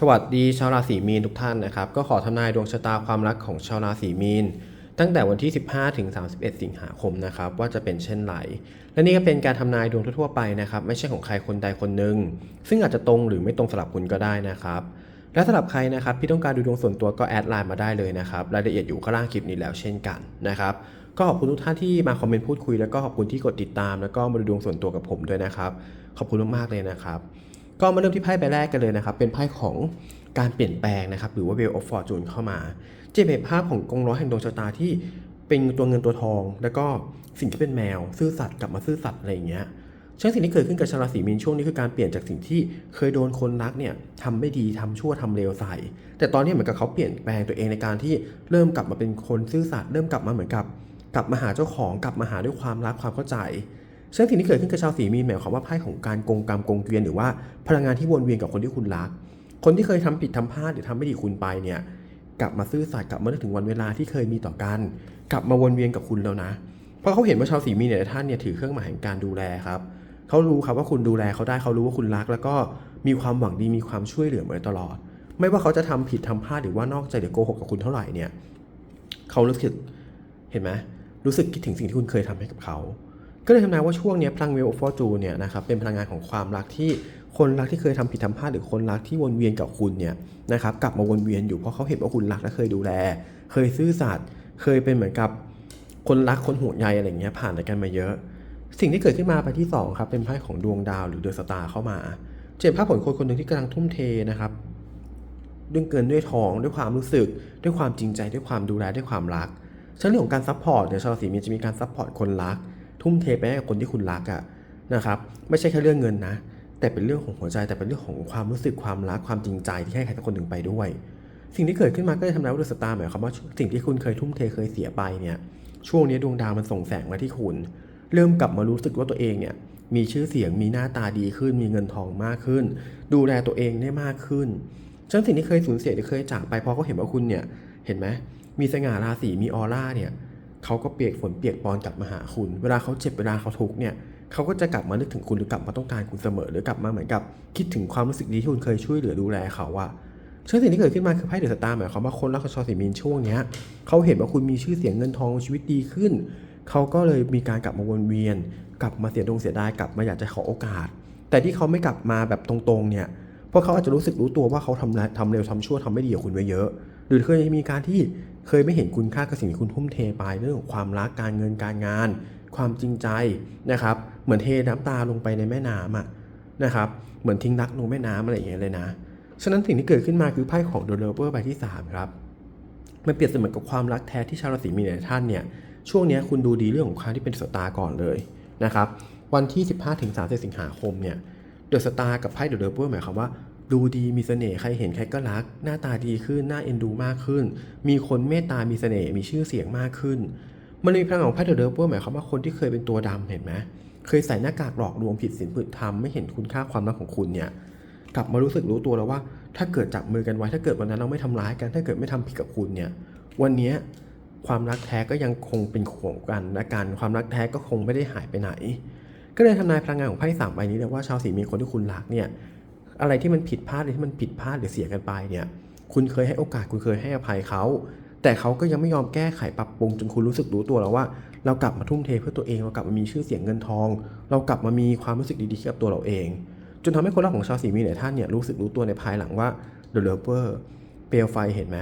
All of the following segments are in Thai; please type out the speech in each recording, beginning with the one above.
สวัสดีชาวราศีมีนทุกท่านนะครับ ก็ขอทำนายดวงชะตาความรักของชาวราศีมีน ตั้งแต่วันที่ 15 ถึง 31 สิงหาคมนะครับ ว่าจะเป็นเช่นไรและนี่ก็เป็นการทำนายดวงทั่วๆไปนะครับ ไม่ใช่ของใครคนใดคนหนึ่งซึ่งอาจจะตรงหรือไม่ตรงสำหรับคุณก็ได้นะครับ และสำหรับใครนะครับที่ต้องการดูดวงส่วนตัวก็แอดไลน์มาได้เลยนะครับรายละเอียดอยู่ข้างล่างคลิปนี้แล้วเช่นกันนะครับก็ขอบคุณทุกท่านที่มาคอมเมนต์พูดคุยแล้วก็ขอบคุณที่กดติดตาม แล้วก็มาดูดวงส่วนตัวกับผมด้วยนะครับขอบคุณมากๆเลยนะครับ ก็มาเริ่มที่ไพ่ใบแรกกันเลยนะครับ เป็นไพ่ของการเปลี่ยนแปลงนะครับ หรือว่า Wheel of Fortune เข้ามาจะเป็นภาพของกงล้อแห่งดวงชะตาที่เป็นตัวเงินตัวทอง แล้วก็สิ่งที่เป็นแมว ซื่อสัตย์กลับมาซื่อสัตย์อะไรอย่างเงี้ยซึ่งสิ่งที่เกิดขึ้นกับชาราศีมีนช่วงนี้คือการเปลี่ยนจากสิ่งที่เคยโดนคนรักเนี่ยทำไม่ดีทำชั่วทำเลวใส่ แต่ตอนนี้เหมือนกับเขาเปลี่ยนแปลงตัวเองในการที่เริ่มกลับมาเป็นคนซื่อสัตย์เริ่มกลับมาเหมือนกับ กลับมาหาเจ้าของกลับมาหาด้วยความรักความเข้าใจ ซึ่งสิ่งที่เกิดขึ้นกับชาวสีมีนหมายความว่าไพ่ของการกงกรรมกงเกวียนหรือว่าพลังงานที่วนเวียนกับคนที่คุณรัก คนที่เคยทำผิดทำพลาดหรือทำไม่ดีคุณไปเนี่ยกลับมาซื่อสัตย์กลับมาถึงวันเวลาที่เคยมีต่อกัน กลับมาวนเวียนกับคุณแล้วนะ เพราะเขาเห็นว่าชาวสีมีเนี่ยท่านเนี่ยถือเครื่องหมายแห่งการดูแลครับเขารู้ครับว่าคุณดูแลเขาได้เขารู้ว่าคุณรัก แล้วก็มีความหวังดีมีความช่วยเหลือมาตลอด ไม่ว่าเขาจะทำผิดทำพลาดหรือว่านอกใจหรือโกหกกับคุณเท่าไหร่เนี่ยเขารู้สึกเห็นไหมรู้สึกคิดถึงสิ่งที่คุณเคยทำให้กับเขา ก็เลยทำนายว่าช่วงนี้พลังเวลฟอร์จูเนี่ยนะครับเป็นพลังงานของความรักที่คนรักที่เคยทำผิดทำพลาดหรือคนรักที่วนเวียนกับคุณเนี่ยนะครับกลับมาวนเวียนอยู่เพราะเขาเห็นว่าคุณรักและเคยดูแล เคยซื่อสัตย์เคยเป็นเหมือนกับคนรักคนห่วงใยอะไรอย่างเงี้ยผ่านกันมาเยอะ สิ่งที่เกิดขึ้นมาไปที่สองครับเป็นไพ่ของดวงดาวหรือเดอะสตาร์เข้ามาเจ็บภาพผลคนคนหนึ่งที่กำลังทุ่มเทนะครับด้วยเกินด้วยทองด้วยความรู้สึก ด้วยความจริงใจด้วยความดูแลด้วยความรักเช่นเรื่องของการซัพพอร์ตเนี่ยชาวราศีมีนจะมีการซัพพอร์ตคนรัก ทุ่มเทไปให้กับคนที่คุณรักอะนะครับไม่ใช่แค่เรื่องเงินนะ แต่เป็นเรื่องของหัวใจแต่เป็นเรื่องของความรู้สึกความรักความจริงใจที่ให้ใครสักคนหนึ่งไปด้วย สิ่งที่เกิดขึ้นมาก็เลยทำนายว่าดวงชะตาหมายความว่าสิ่งที่คุณเคยทุ่มเทเคยเสียไปเนี่ยช่วงนี้ดวงดาวมันส่งแสงมาที่คุณ เริ่มกลับมารู้สึกว่าตัวเองเนี่ยมีชื่อเสียงมีหน้าตาดีขึ้น มีเงินทองมากขึ้น ดูแลตัวเองได้มากขึ้นฉะนั้นสิ่งที่เคยสูญเสียหรือเคยจากไปพอเขาเห็นว่าคุณเนี่ยเห็นไหมมีสง่าราศีมีออร่าเนี่ย เขาก็เปียกฝนเปียกปอนกลับมาหาคุณ เวลาเขาเจ็บเวลาเขาทุกข์เนี่ยเขาก็จะกลับมานึกถึงคุณหรือกลับมาต้องการคุณเสมอ หรือกลับมาเหมือนกับคิดถึงความรู้สึกดีที่คุณเคยช่วยเหลือดูแลเขาอะซึ่งสิ่งที่เกิดขึ้นมาคือไพ่เดอะสตาร์หมายความว่าคนรักขอสีมีนช่วงเนี้ยเขาเห็นว่าคุณมีชื่อเสียงเงินทองชีวิตดีขึ้น เขาก็เลยมีการกลับมาวนเวียน กลับมาเสียดงเสียดายกลับมาอยากจะขอโอกาส แต่ที่เขาไม่กลับมาแบบตรงๆเนี่ยเพราะเขาอาจจะรู้สึกรู้ตัวว่าเขาทำทำเร็วทำชั่วทำไม่ดีกับคุณไว้เยอะ หรือเคยมีการที่ เคยไม่เห็นคุณค่ากับสิ่งที่คุณทุ่มเทไปเรื่องของความรักการเงินการงาน ความจริงใจนะครับ เหมือนเทน้ำตาลงไปในแม่น้ำอะนะครับ เหมือนทิ้งรักลงแม่น้ำอะไรอย่างเงี้ยเลยนะ ฉะนั้นสิ่งที่เกิดขึ้นมาคือไพ่ของ The Lover ใบที่สามครับ มันเปรียบเสมือนกับความรักแท้ที่ชาวราศีมีนท่านเนี่ย ช่วงนี้คุณดูดีเรื่องของความที่เป็นสตาร์ก่อนเลยนะครับ วันที่ 15ถึง30 สิงหาคมเนี่ย เดอะสตาร์กับไพ่เดอะเดอร์เบอร์หมายความว่า ดูดีมีเสน่ห์ใครเห็นใครก็รัก หน้าตาดีขึ้นหน้าเอ็นดูมากขึ้น มีคนเมตตามีเสน่ห์มีชื่อเสียงมากขึ้น มันมีพลังของไพ่เดอะเดอร์เบอร์หมายความว่าคนที่เคยเป็นตัวดำเห็นไหมเคยใส่หน้ากากหลอกลวงผิดศีลผิดธรรมไม่เห็นคุณค่าความรักของคุณเนี่ยกลับมารู้สึกรู้ตัวแล้วว่า ถ้าเกิดจับมือกันไว้ถ้าเกิดวันนั้นเราไม่ทำร้ายกัน ถ้าเกิดไม่ทำผิดกับคุณเนี่ยวันนี้ความรักแท้ก็ยังคงเป็นของกันและกันความรักแท้ก็คงไม่ได้หายไปไหน ก็เลยทำนายพลังงานของไพ่สามใบนี้เลยว่าชาวสีมีคนที่คุณรักเนี่ย อะไรที่มันผิดพลาดอะไรที่มันผิดพลาดหรือเสียกันไปเนี่ย คุณเคยให้โอกาสคุณเคยให้อภัยเขา แต่เขาก็ยังไม่ยอมแก้ไขปรับปรุงจนคุณรู้สึกรู้ตัวแล้วว่า เรากลับมาทุ่มเทเพื่อตัวเองเรากลับมามีชื่อเสียงเงินทอง เรากลับมามีความรู้สึกดีๆกับตัวเราเอง จนทำให้คนรักของชาวสีมีหลายท่านเนี่ยรู้สึกรู้ตัวในภายหลังว่า The Lover เปลวไฟเห็นไหม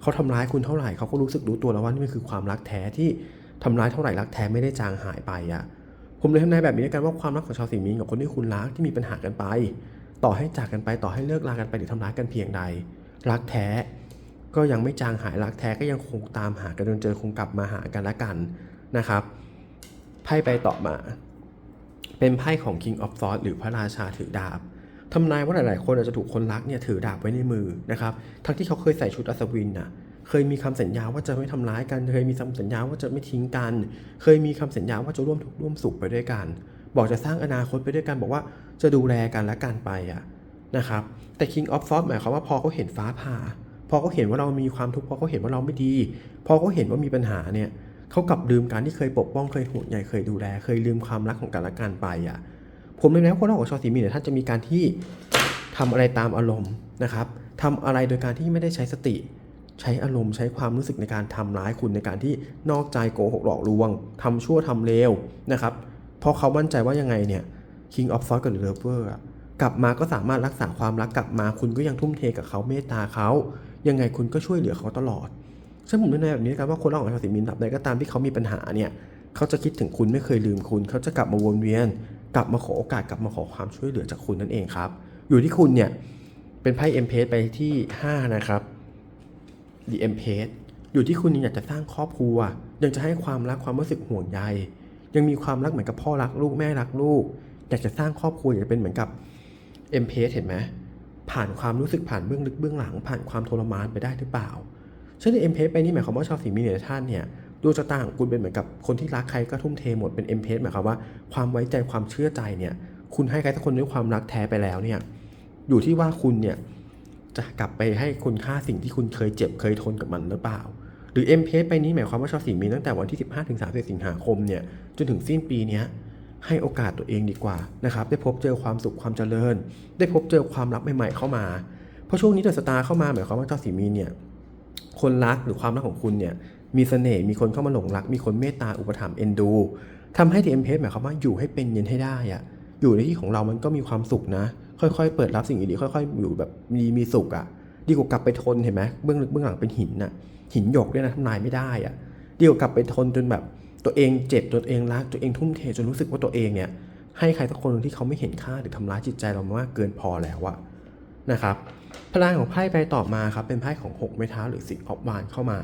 เขาทำร้ายคุณเท่าไหร่เขาก็รู้สึกรู้ตัวแล้วว่านี่มันคือความรักแท้ที่ทำร้ายเท่าไหร่รักแท้ไม่ได้จางหายไปอะผมเลยทำนายแบบนี้กันว่าความรักของชาวสีมีกับคนที่คุณรักที่มีปัญหากันไป ต่อให้จากกันไปต่อให้เลิกลากันไปหรือทำร้ายกันเพียงใด รักแท้ก็ยังไม่จางหายรักแท้ก็ยังคงตามหากันจนเจอคงกลับมาหากันละกันนะครับไพ่ไปต่อมา เป็นไพ่ของ King of Swords หรือพระราชาถือดาบทำนายว่าหลาย ๆ คนอาจจะถูกคนรักเนี่ยถือดาบไว้ในมือนะครับทั้งที่เขาเคยใส่ชุดอัศวินน่ะเคยมีคำสัญญาว่าจะไม่ทำร้ายกัน เคยมีคำสัญญาว่าจะไม่ทิ้งกัน เคยมีคำสัญญาว่าจะร่วมทุกข์ร่วมสุขไปด้วยกัน บอกจะสร้างอนาคตไปด้วยกันบอกว่าจะดูแลกันและกันไปอะนะครับแต่ King of Swords หมายความว่าพอเขาเห็นฟ้าผ่า พอเขาเห็นว่าเรามีความทุกข์พอเขาเห็นว่าเราไม่ดี พอเขาเห็นว่ามีปัญหาเนี่ยเขากลับลืมการที่เคยปกป้องเคยห่วงใยเคยดูแล เคยลืมความรักของกันและกันไปอะผมเลยนะคนเราของชาวสีมีเนี่ยท่านจะมีการที่ทำอะไรตามอารมณ์นะครับทำอะไรโดยการที่ไม่ได้ใช้สติ ใช้อารมณ์ใช้ความรู้สึกในการทำร้ายคุณในการที่นอกใจโกหกหลอกลวงทำชั่วทำเลวนะครับ เพราะเขามั่นใจว่ายังไงเนี่ย King of Swords กับ The Lover กลับมาก็สามารถรักษาความรักกลับมา คุณก็ยังทุ่มเทกับเขาเมตตาเขายังไงคุณก็ช่วยเหลือเขาตลอดซึ่งผมแนะนำแบบนี้นะครับว่าคนเราของชาวสีมีนตับใดก็ตามที่เขามีปัญหาเนี่ยเขาจะคิดถึงคุณไม่เคยลืมคุณ เขาจะกลับมาวนเวียน กลับมาขอโอกาสกลับมาขอความช่วยเหลือจากคุณนั่นเองครับ อยู่ที่คุณเนี่ยเป็นไพ่เอ็มเพสไปที่ 5 นะครับ The M p a g e อยู่ที่คุณยังอยากจะสร้างครอบครัว ยังจะให้ความรักความรู้สึกห่วงใย ยังมีความรักเหมือนกับพ่อรักลูกแม่รักลูกอยากจะสร้างครอบครัวอยากจะเป็นเหมือนกับ M p a g e เห็นไหมผ่านความรู้สึกผ่านเบื้องลึกเบื้องหลัง ผ่านความทรมานไปได้หรือเปล่าซึ่งใน M p a g e ไปนี่หมายความว่าชาวสีมีเนยท่านเนี่ยดวงชะตาของคุณเป็นเหมือนกับคนที่รักใครก็ทุ่มเทหมดเป็น M p a g e หมายความว่าความไว้ใจความเชื่อใจเนี่ยคุณให้ใครสักคนด้วยความรักแท้ไปแล้วเนี่ยอยู่ที่ว่าคุณเนี่ยจะกลับไปให้คุณค่าสิ่งที่คุณเคยเจ็บเคยทนกับมันหรือเปล่า หรือ M p a g e ไปนี้หมายความว่าชาวสิงห์มีตั้งแต่วันที่ 15-30 สิงหาคมเนี่ย จนถึงสิ้นปีนี้ให้โอกาสตัวเองดีกว่านะครับ ได้พบเจอความสุขความเจริญ ได้พบเจอความรักใหม่ๆเข้ามา เพราะช่วงนี้เดอะสตาร์เข้ามาหมายความว่าชาสิงห์มีเนี่ย คนรักหรือความรักของคุณเนี่ย มีเสน่ห์ มีคนเข้ามาหลงรัก มีคนเมตตาอุปถัมภ์เอ็นดูทำให้ The M p a g e หมายความว่าอยู่ให้เป็นเย็นให้ได้อะอยู่ในที่ของเรามันก็มีความสุขนะ ค่อยๆ เปิดรับสิ่งดีๆ ค่อยๆ อยู่แบบมีมีสุขอะดีกว่ากลับไปทนเห็นไหมเบื้องลึกเบื้องหลังเป็นหินน่ะ หินหยกด้วยนะทำลายไม่ได้อะดีกว่ากลับไปทนจนแบบ ตัวเองเจ็บตัวเองรักตัวเองทุ่มเทจนรู้สึกว่าตัวเองเนี่ยให้ใครสักคนที่เขาไม่เห็นค่าหรือทำร้ายจิตใจเรามากเกินพอแล้วอะนะครับพลังของไพ่ไปต่อมาครับเป็นไพ่ของหกไม้เท้าหรือสิออฟวานเข้ามา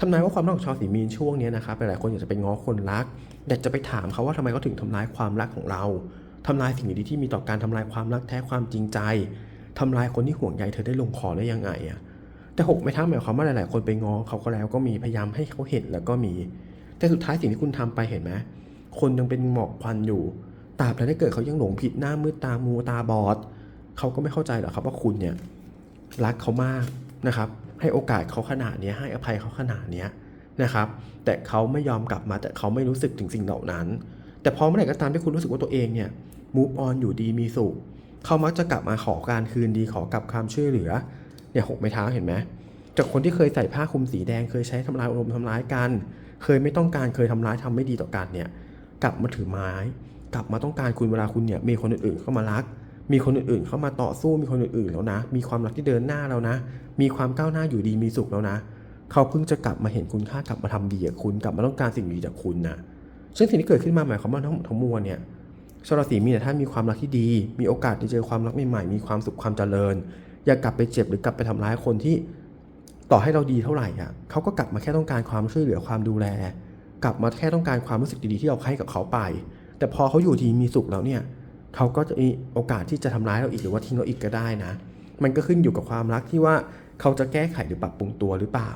ทำนายว่าความรักของชาวสีมีนช่วงนี้นะครับหลายๆคนอยากจะไปง้อคนรักอยากจะไปถามเขาว่าทำไมเขาถึงทำร้ายความรักของเราทำลายสิ่งดีที่มีต่อการทำลายความรักแท้ความจริงใจทำลายคนที่ห่วงใยเธอได้ลงคอได้ยังไงอะแต่หกไม่ทั้งหมายความว่าหลาย ๆ คนไปง้อเขาก็แล้วก็มีพยายามให้เขาเห็นแล้วก็มี แต่สุดท้ายสิ่งที่คุณทำไปเห็นไหมคนยังเป็นหมอกควันอยู่ตราบใดถ้าเกิดเขายังหลงผิดหน้ามืดตามูตาบอดเขาก็ไม่เข้าใจหรอกครับว่าคุณเนี่ยรักเขามากนะครับ ให้โอกาสเขาขนาดนี้ให้อภัยเขาขนาดนี้นะครับ แต่เขาไม่ยอมกลับมาแต่เขาไม่รู้สึกถึงสิ่งเหล่านั้น แต่พอเมื่อไหร่ก็ตามที่คุณรู้สึกว่าตัวเองเนี่ย move on อยู่ดีมีสุขเขามักจะกลับมาขอการคืนดีขอกลับความช่วยเหลือเนี่ยหกไม้เท้าเห็นไหมจากคนที่เคยใส่ผ้าคลุมสีแดงเคยใช้ทำลายอารมณ์ทำร้ายกัน เคยไม่ต้องการเคยทำร้ายทำไม่ดีต่อกันเนี่ย กลับมาถือไม้ กลับมาต้องการคุณเวลาคุณเนี่ยมีคนอื่นๆเข้ามารัก มีคนอื่นๆเข้ามาต่อสู้มีคนอื่นๆแล้วนะ มีความรักที่เดินหน้าแล้วนะ มีความก้าวหน้าอยู่ดีมีสุขแล้วนะ เขาเพิ่งจะกลับมาเห็นคุณค่ากลับมาทำดีกับคุณกลับมาต้องการสิ่งดีจากคุณนะซึ่งสิ่งที่เกิดขึ้นมาหมายความว่าทั้งทั้งมวลเนี่ยชาวราศีมีนเนี่ยถ้ามีความรักที่ดี มีโอกาสที่เจอความรักใหม่ๆมีความสุขความเจริญ อย่ากลับไปเจ็บหรือกลับไปทำร้ายคนที่ ต่อให้เราดีเท่าไหร่อะเขาก็กลับมาแค่ต้องการความช่วยเหลือความดูแล กลับมาแค่ต้องการความรู้สึกดีๆที่เราให้กับเขาไป แต่พอเขาอยู่ดีมีสุขแล้วเนี่ยเขาก็จะมีโอกาสที่จะทำร้ายเราอีกหรือว่าทิ้งเราอีกก็ได้นะ มันก็ขึ้นอยู่กับความรักที่ว่าเขาจะแก้ไขหรือปรับปรุงตัวหรือเปล่า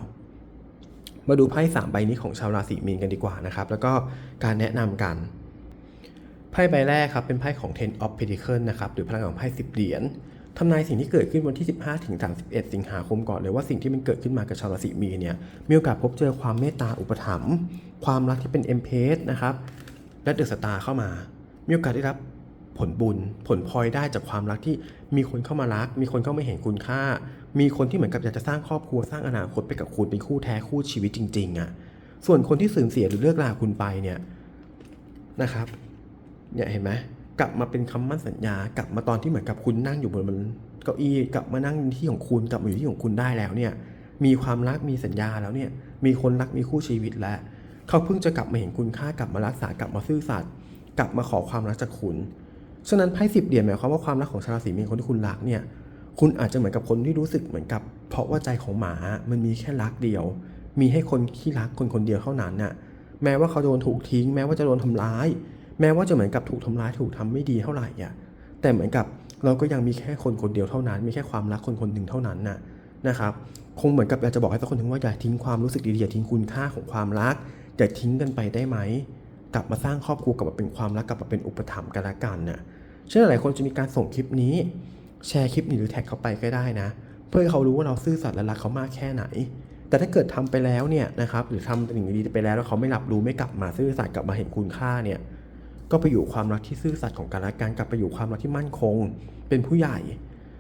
มาดูไพ่สามใบนี้ของชาวราศีมีนกันดีกว่านะครับ แล้วก็การแนะนำกันไพ่ใบแรกครับเป็นไพ่ของ Ten of Pentacles นะครับหรือพลังของไพ่10เหรียญ ทำนายสิ่งที่เกิดขึ้นวันที่ 15ถึง31 สิงหาคมก่อนเลยว่าสิ่งที่มันเกิดขึ้นมากับชาวราศีมีนเนี่ยมีโอกาสพบเจอความเมตตาอุปถัมภ์ความรักที่เป็นเอ็มเพสนะครับและเดอะสตาร์เข้ามา มีโอกาสได้รับผลบุญผลพลอยได้จากความรักที่มีคนเข้ามารัก มีคนเข้ามาเห็นคุณค่า มีคนที่เหมือนกับอยากจะสร้างครอบครัวสร้างอนาคตไปกับคุณเป็นคู่แท้คู่ชีวิตจริงๆอะ่ะส่วนคนที่สูญเสียหรือเลิกลาคุณไปเนี่ยนะครับเนี่ยเห็นไหม กลับมาเป็นคำมั่นสัญญากลับมาตอนที่เหมือนกับคุณนั่งอยู่บนมันเก้าอี้กลับมานั่งที่ของคุณกลับมาอยู่ที่ของคุณได้แล้วเนี่ยมีความรักมีสัญญาแล้วเนี่ยมีคนรักมีคู่ชีวิตแล้วเขาเพิ่งจะกลับมาเห็นคุณค่ากลับมารักษากลับมาซื่อสัตย์กลับมาขอความรักจากคุณฉะนั้นไพ่สิบเหรียญหมายความว่าความรักของชาวราศีมีนคนที่คุณรักเนี่ยคุณอาจจะเหมือนกับคนที่รู้สึกเหมือนกับ เพราะว่าใจของหมามันมีแค่รักเดียว มีให้คนที่รักคนคนเดียวเท่านั้นน่ะแม้ว่าเขาโดนถูกทิ้ง แม้ว่าจะโดนทำร้าย แม้ว่าจะเหมือนกับถูกทำร้ายถูกทำไม่ดีเท่าไหร่อะแต่เหมือนกับเราก็ยังมีแค่คนคนเดียวเท่านั้น มีแค่ความรักคนคนหนึ่งเท่านั้นน่ะนะครับคงเหมือนกับอยากจะบอกให้ทุกคนถึงว่าอย่าทิ้งความรู้สึกดีๆอย่าทิ้งคุณค่าของความรักอย่าทิ้งกันไปได้ไหมกลับมาสร้างครอบครัวกลับมาเป็นความรักกลับมาเป็นอุปถัมภ์กันละกันน่ะเช่นหลายคนจะมีการส่งคลิปนี้ แชร์คลิปนี้หรือแท็กเขาไปก็ได้นะ เพื่อให้เขารู้ว่าเราซื่อสัตย์และรักเขามากแค่ไหน แต่ถ้าเกิดทำไปแล้วเนี่ยนะครับหรือทำสิ่งดีๆไปแล้วแล้วเขาไม่รับรู้ไม่กลับมาซื่อสัตย์กลับมาเห็นคุณค่าเนี่ย ก็ไปอยู่ความรักที่ซื่อสัตย์ของกันและกันกลับไปอยู่ความรักที่มั่นคง เป็นผู้ใหญ่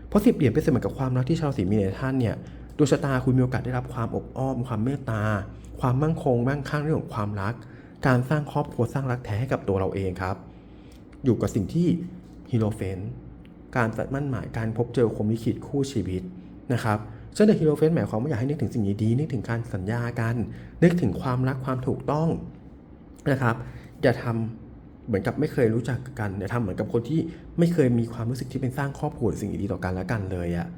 เพราะสิบเหรียญเป็นเสมือนกับความรักที่ชาวราศีมีในท่านเนี่ยดวงชะตาคุณมีโอกาสได้รับความอบอ้อม ความเมตตา ความมั่งคงมั่งคั่งเรื่องของความรัก การสร้างครอบครัวสร้างรักแท้ให้กับตัวเราเองครับ อยู่กับสิ่งที่ฮีโรเฟนการตัดมั่นหมายการพบเจอคมลิขิตคู่ชีวิตนะครับซึ่งเดอะฮีโรเฟนหมายความว่าอยากให้นึกถึงสิ่งดีๆนึกถึงการสัญญากัน นึกถึงความรักความถูกต้องนะครับอย่าทำ เหมือนกับไม่เคยรู้จักกันอย่าทำเหมือนกับคนที่ไม่เคยมีความรู้สึกที่เป็นสร้างครอบครัวสิ่งดีๆต่อกันและกันเลยอะ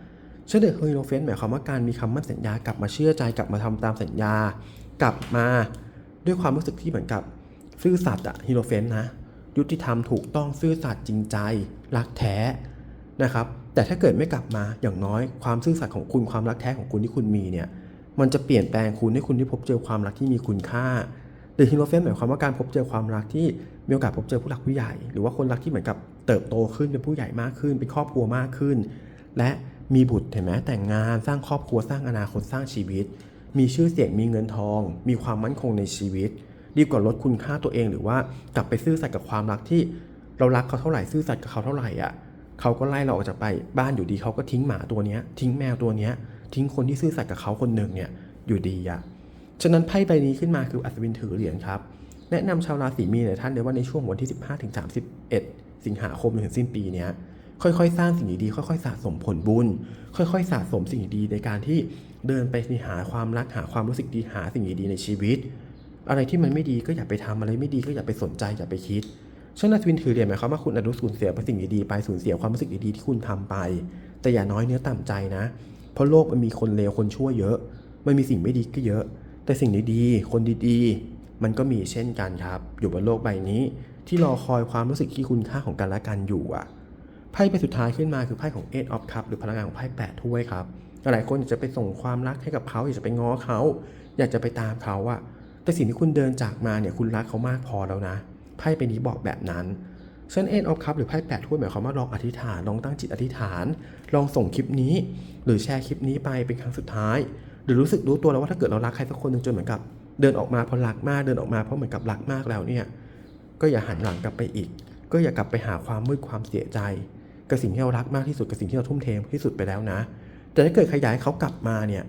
ซึ่งเดอะฮีโรเฟนหมายความว่าการมีคำมั่นสัญญากลับมาเชื่อใจกลับมาทำตามสัญญา กลับมาด้วยความรู้สึกที่เหมือนกับซื่อสัตย์อะฮีโรเฟนนะยุติธรรมถูกต้องซื่อสัตย์จริงใจ รักแท้นะครับแต่ถ้าเกิดไม่กลับมาอย่างน้อยความซื่อสัตย์ของคุณความรักแท้ของคุณที่คุณมีเนี่ยมันจะเปลี่ยนแปลงคุณให้คุณได้พบเจอความรักที่มีคุณค่า หรือฮิโรเฟนหมายความว่าการพบเจอความรักที่มีโอกาสพบเจอผู้หลักผู้ใหญ่ หรือว่าคนรักที่เหมือนกับเติบโตขึ้นเป็นผู้ใหญ่มากขึ้น เป็นครอบครัวมากขึ้น และมีบุตรเห็นไหมแต่งงานสร้างครอบครัวสร้างอนาคตสร้างชีวิต มีชื่อเสียงมีเงินทอง มีความมั่นคงในชีวิต ดีกว่าลดคุณค่าตัวเอง หรือว่ากลับไปซื่อสัตย์กับความรักที่เรารักเขาเท่าไหร่ซื่อสัตย์กับเขาเท่าไหร่อะเขาก็ไล่เราออกจากไปบ้านอยู่ดีเขาก็ทิ้งหมาตัวเนี้ยทิ้งแมวตัวเนี้ยทิ้งคนที่ซื่อสัตย์กับเขาคนหนึ่งเนี่ยอยู่ดีอะ ฉะนั้นไพ่ใบนี้ขึ้นมาคืออัศวินถือเหรียญครับ แนะนำชาวราศีมีนเนี่ยท่านเลยว่าในช่วงวันที่ 15 ถึง 31 สิงหาคมถึงสิ้นปีเนี้ยค่อยๆ สร้างสิ่งดีๆค่อยๆ สะสมผลบุญ ค่อยๆ สะสมสิ่งดีในการที่เดินไปหาความรักหาความรู้สึกดีหาสิ่งดีๆในชีวิต อะไรที่มันไม่ดีก็อย่าไปทำอะไรไม่ดีก็อย่าไปสนใจอย่าไปคิดช่างนักวินถือเหรียญหมายความว่าคุณอาจจะสูญเสียไปสิ่งดีๆไปสูญเสียความรู้สึกดีๆที่คุณทำไป แต่อย่าน้อยเนื้อต่ำใจนะ เพราะโลกมันมีคนเลวคนชั่วเยอะ มันมีสิ่งไม่ดีก็เยอะ แต่สิ่งดีๆ คนดีๆ มันก็มีเช่นกันครับ อยู่บนโลกใบนี้ ที่รอคอยความรู้สึกที่คุณค่าของกันและกันอยู่อะไพ่ใบสุดท้ายขึ้นมาคือไพ่ของ Eight of Cup หรือพลังงานของไพ่แปดถ้วยครับหลายคนอยากจะไปส่งความรักให้กับเขาอยากจะไปง้อเขา อยากจะไปตามเขาอะแต่สิ่งที่คุณเดินจากมาเนี่ยคุณรักเขามากพอแล้วนะไพ่ใบนี้บอกแบบนั้นเช่น Eight of Cup หรือไพ่แปดถ้วยหมายความว่าลองอธิษฐานลองตั้งจิตอธิษฐาน ลองส่งคลิปนี้ หรือแชร์คลิปนี้ไปเป็นครั้งสุดท้าย หรือรู้สึกรู้ตัวแล้วว่าถ้าเกิดเรารักใครสักคนหนึ่งจนเหมือนกับ เดินออกมาเพราะรักมากเดินออกมาเพราะเหมือนกับรักมากแล้วเนี่ยก็อย่าหันหลังกลับไปอีก ก็อย่ากลับไปหาความมืดความเสียใจกับสิ่งที่เรารักมากที่สุดกับสิ่งที่เราทุ่มเทที่สุดไปแล้วนะ แต่ถ้าเกิดขยายเขากลับมาเนี่ย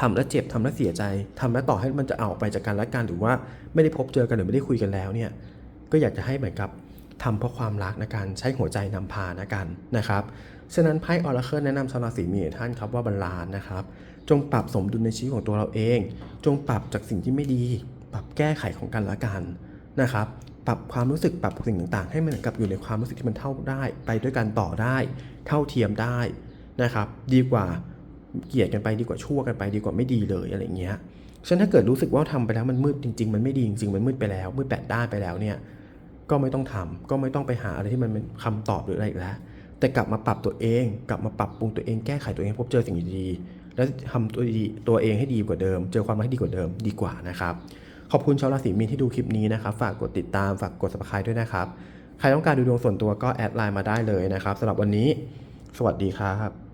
ทำแล้วเจ็บทำแล้วเสียใจทำแล้วต่อให้มันจะเอาออกไปจากกันและกันหรือว่าไม่ได้พบเจอกันหรือไม่ได้คุยกันแล้วเนี่ยก็อยากจะให้เหมือนกับทำเพราะความรักนะกันใช้หัวใจนำพานะกันนะครับ ฉะนั้นไพ่ออร์เคิลแนะนำชาวราศีมีนท่านครับว่าบาลานนะครับ จงปรับสมดุลในชีวิตของตัวเราเอง จงปรับจากสิ่งที่ไม่ดี ปรับแก้ไขของกันและกันนะครับ ปรับความรู้สึกปรับสิ่งต่างๆ ให้มันกับอยู่ในความรู้สึกที่มันเท่าได้ ไปด้วยกันต่อได้ เท่าเทียมได้นะครับ ดีกว่าเกลียดกันไปดีกว่าชั่วกันไปดีกว่าไม่ดีเลยอะไรเงี้ยฉะนั้นถ้าเกิดรู้สึกว่าทำไปแล้วมันมืดจริง ๆ มันไม่ดีจริงๆมันมืดไปแล้วมืดแปดด้านไปแล้วเนี่ยก็ไม่ต้องทำก็ไม่ต้องไปหาอะไรที่มันเป็นคำตอบหรืออะไรอีกแล้ว แต่กลับมาปรับตัวเอง กลับมาปรับปรุงตัวเองแก้ไขตัวเองพบเจอสิ่งดีๆแล้วทำตัวดีตัวเองให้ดีกว่าเดิม เจอความรักให้ดีกว่าเดิมดีกว่านะครับขอบคุณชาวราศีมีนที่ดูคลิปนี้นะครับฝากกดติดตามฝากกด subscribe ด้วยนะครับใครต้องการดูดวงส่วนตัวก็แอดไลน์มาได้เลยนะครับสำหรับวันนี้ สวัสดีครับ